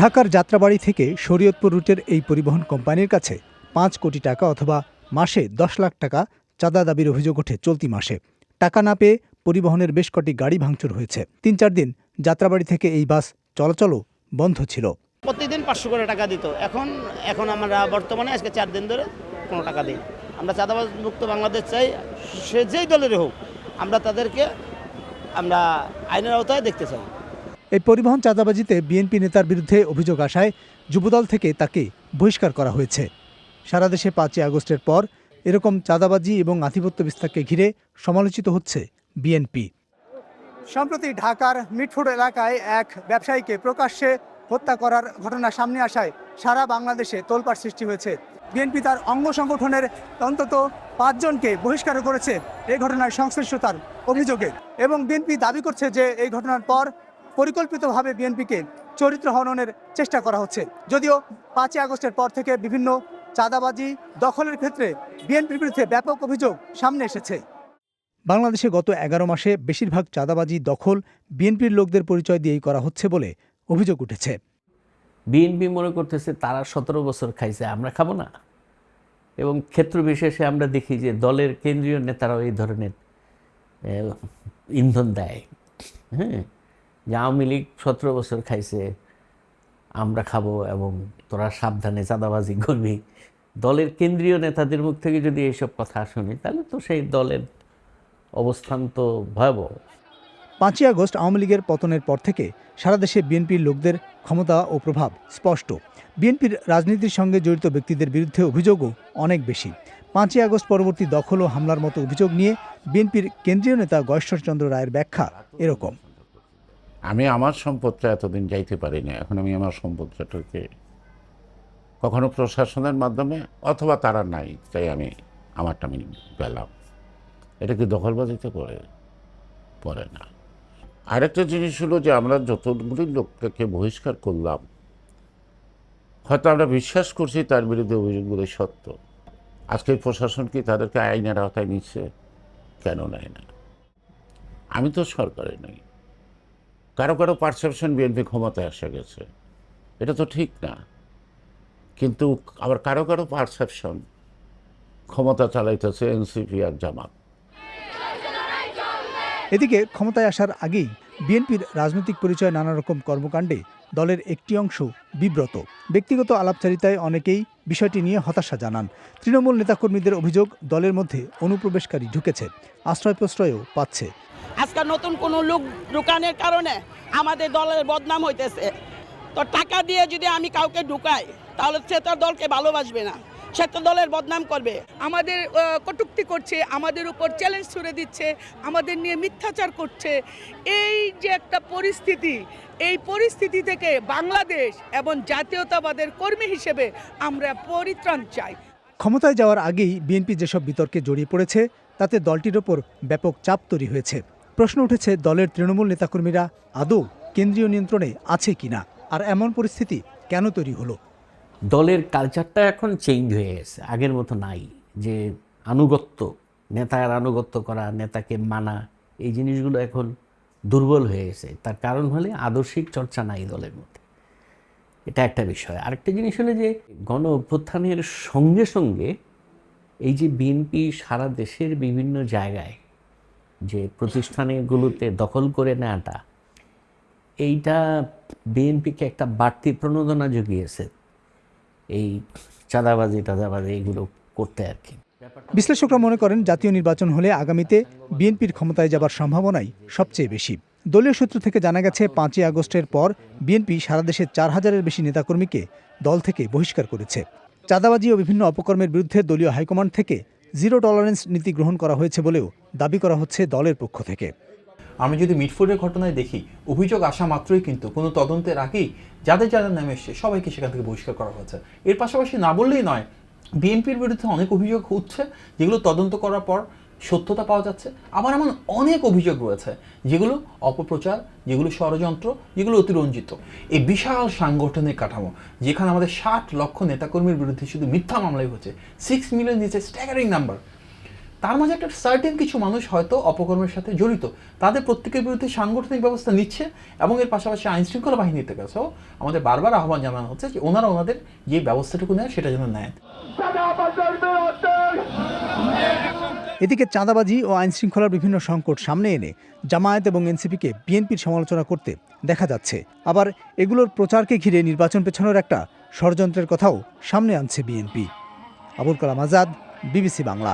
ঢাকার যাত্রাবাড়ি থেকে শরীয়তপুর রুটের এই পরিবহন কোম্পানির কাছে পাঁচ কোটি টাকা অথবা মাসে দশ লাখ টাকা চাঁদা দাবির অভিযোগ ওঠে চলতি মাসে। টাকা না পেয়ে পরিবহনের বেশ কটি গাড়ি ভাঙচুর হয়েছে। তিন চার দিন যাত্রাবাড়ি থেকে এই বাস চলাচলও বন্ধ ছিল। প্রতিদিন পাঁচশো করে টাকা দিত। এখন এখন আমরা বর্তমানে আজকে চার দিন ধরে কোনো টাকা দিই আমরা চাঁদাবাজ মুক্ত বাংলাদেশ চাই সে যেই দলের হোক আমরা তাদেরকে আমরা আইনের আওতায় দেখতে চাই। এই পরিবহন চাঁদাবাজিতে বিএনপি নেতার বিরুদ্ধে অভিযোগ আসায় যুবদল থেকে তাকে বহিষ্কার করা হয়েছে। সারা দেশে পাঁচই আগস্টের পর এরকম চাঁদাবাজি এবং আধিপত্য বিস্তারকে ঘিরে সমালোচিত হচ্ছে বিএনপি। সম্প্রতি ঢাকার মিটফুড এলাকায় এক ব্যবসায়ীকে প্রকাশ্যে হত্যা করার ঘটনা সামনে আসায় সারা বাংলাদেশে তোলপাড় সৃষ্টি হয়েছে। বিএনপি তার অঙ্গ সংগঠনের অন্তত পাঁচজনকে বহিষ্কার করেছে। এই ঘটনার সংশ্লিষ্টতার অভিযোগে এবং বিএনপি দাবি করছে যে এই ঘটনার পর পরিকল্পিতভাবে বিএনপিকে চরিত্র হননের চেষ্টা করা হচ্ছে। যদিও পাঁচই আগস্টের পর থেকে বিভিন্ন চাঁদাবাজি দখলের ক্ষেত্রে বিএনপির বিরুদ্ধে ব্যাপক অভিযোগ সামনে এসেছে। বাংলাদেশে গত এগারো মাসে বেশিরভাগ চাঁদাবাজি দখল বিএনপির লোকদের পরিচয় দিয়েই করা হচ্ছে বলে অভিযোগ উঠেছে। বিএনপি মনে করতেছে তারা সতেরো বছর খাইছে আমরা খাব না। এবং ক্ষেত্র বিশেষে আমরা দেখি যে দলের কেন্দ্রীয় নেতারাও এই ধরনের ইন্ধন দেয়। হ্যাঁ? যে আওয়ামী লীগ সতেরো বছর খাইছে, আমরা খাব এবং তোরা সাবধানে চাঁদাবাজি করবি। দলের কেন্দ্রীয় নেতাদের মুখ থেকে যদি এইসব কথা শুনি, তাহলে তো সেই দলের অবস্থান তো ভয়াবহ। পাঁচই আগস্ট আওয়ামী লীগের পতনের পর থেকে সারা দেশে বিএনপির লোকদের ক্ষমতা ও প্রভাব স্পষ্ট। বিএনপির রাজনীতির সঙ্গে জড়িত ব্যক্তিদের বিরুদ্ধে অভিযোগও অনেক বেশি। পাঁচই আগস্ট পরবর্তী দখল ও হামলার মতো অভিযোগ নিয়ে বিএনপির কেন্দ্রীয় নেতা গয়েশ্বরচন্দ্র রায়ের ব্যাখ্যা এরকম। আমি আমার সম্পদটা এতদিন যাইতে পারি না এখন আমি আমার সম্পদটাকে কখনো প্রশাসনের মাধ্যমে অথবা তারা নাই, তাই আমি আমারটা আমি পেলাম। এটা কি দখলবাজিতে করে পড়ে না। আরেকটা জিনিস হলো যে আমরা যতগুলি লোককে বহিষ্কার করলাম, হয়তো আমরা বিশ্বাস করছি তার বিরুদ্ধে অভিযোগগুলো সত্য। আজকে প্রশাসন কি তাদেরকে আইনের আওতায় নিচ্ছে? কেন নেয় না? আমি তো সরকারে নেই। কারও কারও পারসেপশন বিএনপি ক্ষমতায় এসে গেছে। এটা তো ঠিক না। কিন্তু আবার কারও কারও পারসেপশন ক্ষমতা চালাইতেছে এনসিপি আর জামাত। এদিকে ক্ষমতায় আসার আগেই বিএনপির রাজনৈতিক পরিচয় নানা রকম কর্মকাণ্ডে দলের একটি অংশ বিব্রত। ব্যক্তিগত আলাপচারিতায় অনেকেই বিষয়টি নিয়ে হতাশা জানান। তৃণমূল নেতাকর্মীদের অভিযোগ, দলের মধ্যে অনুপ্রবেশকারী ঢুকেছে আশ্রয় প্রশ্রয়ও পাচ্ছে। আজকাল নতুন কোনো লোক ঢুকানোর কারণে আমাদের দলের বদনাম হইতেছে। তো টাকা দিয়ে যদি আমি কাউকে ঢুকাই তাহলে সে তো দলকে ভালোবাসবে না। সে তো দলের বদনাম করবে। আমাদের কটূক্তি করছে আমাদের উপর চ্যালেঞ্জ ছুড়ে দিচ্ছে আমাদের নিয়ে মিথ্যাচার করছে। এই যে একটা পরিস্থিতি এই পরিস্থিতি থেকে বাংলাদেশ এবং জাতীয়তাবাদের কর্মী হিসেবে আমরা পরিত্রাণ চাই। ক্ষমতায় যাওয়ার আগেই বিএনপি যেসব বিতর্কে জড়িয়ে পড়েছে তাতে দলটির ওপর ব্যাপক চাপ তৈরি হয়েছে। প্রশ্ন উঠেছে, দলের তৃণমূল নেতাকর্মীরা আদৌ কেন্দ্রীয় নিয়ন্ত্রণে আছে কিনা? আর এমন পরিস্থিতি কেন তৈরি হলো? দলের কালচারটা এখন চেঞ্জ হয়ে গেছে, আগের মতো নাই। যে আনুগত্য, নেতার আনুগত্য করা, নেতাকে মানা, এই জিনিসগুলো এখন দুর্বল হয়ে গেছে। তার কারণ হলে আদর্শিক চর্চা নাই দলের মধ্যে। এটা একটা বিষয়। আরেকটা জিনিস হলো যে, গণ অভ্যুত্থানের সঙ্গে সঙ্গে এই যে বিএনপি সারা দেশের বিভিন্ন জায়গায় যে প্রতিষ্ঠানগুলোতে দখল করে নেওয়াটা, এইটা বিএনপিকে একটা বাড়তি প্রণোদনা জুগিয়েছে। এই চাঁদাবাজি, টাদাবাজি এগুলো করতে আর কি। বিশ্লেষকরা মনে করেন জাতীয় নির্বাচন হলে আগামীতে বিএনপির ক্ষমতায় যাবার সম্ভাবনাই সবচেয়ে বেশি। দলীয় সূত্র থেকে জানা গেছে, পাঁচই আগস্টের পর বিএনপি সারা দেশে চার হাজারের বেশি নেতাকর্মীকে দল থেকে বহিষ্কার করেছে। চাঁদাবাজি ও বিভিন্ন অপকর্মের বিরুদ্ধে দলীয় হাইকমান্ড থেকে জিরো টলারেন্স নীতি গ্রহণ করা হয়েছে বলেও দাবি করা হচ্ছে দলের পক্ষ থেকে। আমি যদি মিটফোর্ডের ঘটনায় দেখি, অভিযোগ আসা মাত্রই কিন্তু কোনো তদন্তের আগেই যাদের যাদের নামে এসছে সবাইকে সেখান থেকে বহিষ্কার করা হয়েছে। এর পাশাপাশি না বললেই নয়, বিএনপির বিরুদ্ধে অনেক অভিযোগ উঠছে, যেগুলো তদন্ত করার পর সত্যতা পাওয়া যাচ্ছে। আবার এমন অনেক অভিযোগ রয়েছে, যেগুলো অপপ্রচার, যেগুলো ষড়যন্ত্র, যেগুলো অতিরঞ্জিত। এই বিশাল সাংগঠনিক কাঠামো, যেখানে আমাদের ষাট লক্ষ নেতাকর্মীর বিরুদ্ধে শুধু মিথ্যা মামলাই হচ্ছে সিক্স মিলিয়ন দিচ্ছে স্ট্যাগারিং নাম্বার তার মাঝে একটা সার্টেন কিছু মানুষ হয়তো অপকর্মের সাথে জড়িত, তাদের প্রত্যেকের বিরুদ্ধে সাংগঠনিক ব্যবস্থা নিচ্ছে এবং এর পাশাপাশি আইন শৃঙ্খলা বাহিনীতে কাছেও আমাদের বারবার আহ্বান জানানো হচ্ছে যে ওনারা ওনাদের যে ব্যবস্থাটুকু নেয়, সেটা যেন নেয়। এদিকে চাঁদাবাজি ও আইন শৃঙ্খলার বিভিন্ন সংকট সামনে এনে জামায়াত এবং এনসিপিকে বিএনপির সমালোচনা করতে দেখা যাচ্ছে। আবার এগুলোর প্রচারকে ঘিরে নির্বাচন পেছানোর একটা ষড়যন্ত্রের কথাও সামনে আনছে বিএনপি। আবুল কালাম আজাদ, বিবিসি বাংলা।